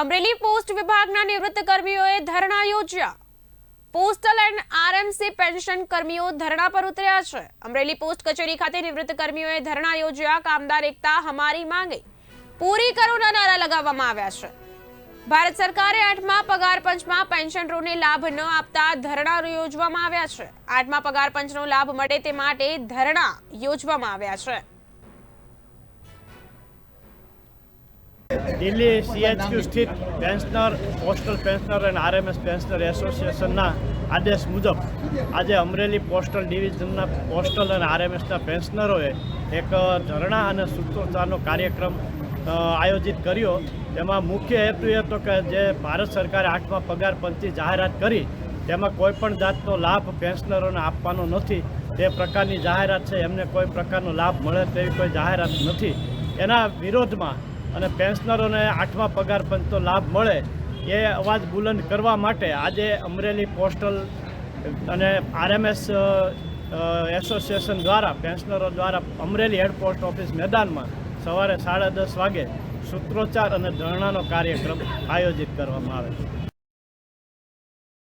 Amreli post વિભાગના નિવૃત્ત કર્મીઓએ ધરણા યોજ્યા. પોસ્ટલ એન્ડ આરએમસી પેન્શન કર્મીઓ ધરણા પર ઉતર્યા છે. અમરેલી પોસ્ટ કચેરી ખાતે નિવૃત્ત કર્મીઓએ ધરણા યોજ્યા. કામદાર એકતા હમારી માંગે. પૂરી કરોના નારા લગાવવામાં આવ્યા છે. ભારત સરકારે આઠમા પગાર પંચમાં પેન્શનરોને લાભ ન આપતા ધરણા યોજવામાં આવ્યા છે. આઠમા પગાર પંચનો લાભ મળે તે માટે ધરણા યોજવામાં આવ્યા છે. દિલ્હી સીએચક્યુ સ્થિત પેન્શનર પોસ્ટલ પેન્શનર અને આરએમએસ પેન્શનર એસોસિએશનના આદેશ મુજબ આજે અમરેલી પોસ્ટલ ડિવિઝનના પોસ્ટલ અને આરએમએસના પેન્શનરોએ એક ધરણા અને સૂત્રોચ્ચારનો કાર્યક્રમ આયોજિત કર્યો તેમાં મુખ્ય હેતુ એ હતો કે જે ભારત સરકારે આઠમા પગાર પંચની જાહેરાત કરી તેમાં કોઈપણ જાતનો લાભ પેન્શનરોને આપવાનો નથી તે પ્રકારની જાહેરાત છે એમને કોઈ પ્રકારનો લાભ મળે તેવી કોઈ જાહેરાત નથી એના વિરોધમાં અને પેન્શનરોને આઠમા પગાર પંચનો લાભ મળે, એ અવાજ બુલંદ કરવા માટે આજે અમરેલી પોસ્ટલ અને આરએમએસ એસોસિએશન દ્વારા, પેન્શનરો દ્વારા અમરેલી હેડ પોસ્ટ ઓફિસ મેદાનમાં સવારે સાડા દસ વાગે સૂત્રોચ્ચાર અને ધરણાનો કાર્યક્રમ આયોજિત કરવામાં આવે છે.